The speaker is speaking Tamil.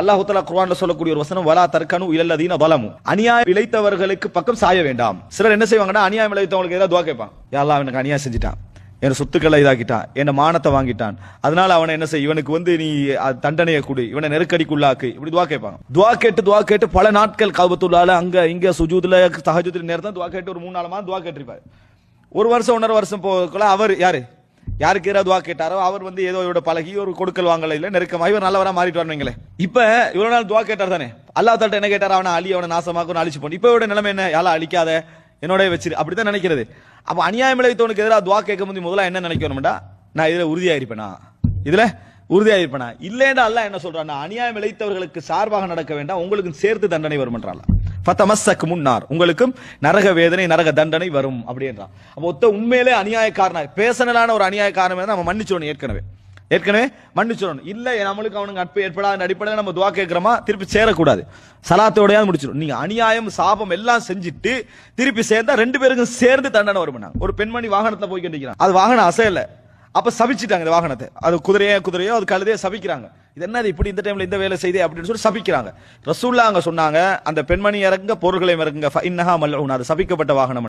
அல்லாஹுத்தலா குர்ஆன்ல சொல்லக்கூடிய ஒரு வசனம் வலா தர்கனு இலல்லதீன பலமு. அநியாயம் இழைத்தவர்களுக்கு பக்கம் சாய வேண்டாம். சிலர் என்ன செய்வாங்கன்னா அநியாயம் இழைத்தவங்களுக்கு ஏதாவது துவா கேட்பான். யா அல்லாஹ் எனக்கு அநியாயம் செஞ்சுட்டான். என் சொத்துக்களை இதாக்கிட்டான். என் மானத்தை வாங்கிட்டான். அதனால அவனை என்ன செய் இவனுக்கு வந்து நீ தண்டனையை கொடு. இவனை நெருக்கடிக்குள்ளாக்கு இப்படி துவா கேட்பாங்க துவா கேட்டு துவா கேட்டு பல நாட்கள் காபத்துள்ளால அங்க இங்க சுஜூதுல தஹஜுதுல நேரத்தான் துவா கேட்டு ஒரு மூணு நாலு மாதம் துவா கேட்டிருப்பாரு. ஒரு வருஷம் ஒன்றரை வருஷம் போகக்குள்ள அவர் யாரு? யாருக்கு ஏதாவது துவா கேட்டாரோ அவர் வந்து ஏதோ இவரோட பழகி ஒரு கொடுக்கல் வாங்கல இல்ல நெருக்கமாக இவர் நல்லவரா மாறிட்டு வரணுங்களே இப்ப இவ்வளவு நாள் துவா கேட்டார் தானே? அல்லாஹ் தாட்ட என்ன கேட்டார்? அவனை அழி அவனை நாசமாக்கும் அழிச்சு போன இப்ப இவரோட நிலைமை என்ன? யாரா அழிக்காத. என்னோட வச்சிரு. அப்படிதான் நினைக்கிறது. அப்ப அநியாயம் இழைத்தவனுக்கு எதிராக துவா கேட்க முடியும் முதல்ல என்ன நினைக்கணும்டா? நான் இதுல உறுதியா இருப்பேனா இதுல உறுதியா இருப்பேனா இல்லைன்னா அல்லாஹ் என்ன சொல்றான் அநியாயம் இழைத்தவர்களுக்கு சார்பாக நடக்க வேண்டாம் உங்களுக்கு சேர்த்து தண்டனை வரும்ன்றான் ஃபத்தமஸ்ஸக் முன்னார் உங்களுக்கும் நரக வேதனை நரக தண்டனை வரும் அப்படின்றான் அப்போ ஒத்த உண்மையிலே அநியாயக்காரனாக பேசனலான ஒரு அநியாயக்காரன் நம்ம மன்னிச்சிடணும் ஏற்கனவே. ஏற்கனவே மன்னிச்சிடணும். இல்லை நம்மளுக்கு அவனுக்கு நட்பு ஏற்படாத அடிப்படையில் நம்ம துவா கேட்குறோமா திருப்பி சேரக்கூடாது. சலாத்தோடையாவது முடிச்சிடும் நீங்கள் அநியாயம் சாபம் எல்லாம் செஞ்சுட்டு திருப்பி சேர்ந்தா ரெண்டு பேருக்கும் சேர்ந்து தண்டனை வரும். ஒரு பெண்மணி வாகனத்தில் போய் கண்டிக்கிறான் அது வாகனம் அசையலை அப்ப சபிச்சிட்டாங்க இந்த வாகனத்தை. அது குதிரையோ குதிரையோ அது கழுதையோ சபிக்கிறாங்க. இது என்னது இப்படி இந்த டைம்ல இந்த வேலை செய்தே அப்படின்னு சொல்லி சபிக்கிறாங்க. ரசூல்லா அங்க சொன்னாங்க அந்த பெண்மணி இறங்க பொருள்களை இறங்க இன்னஹா மல்ஊன் அது சபிக்கப்பட்ட வாகனம்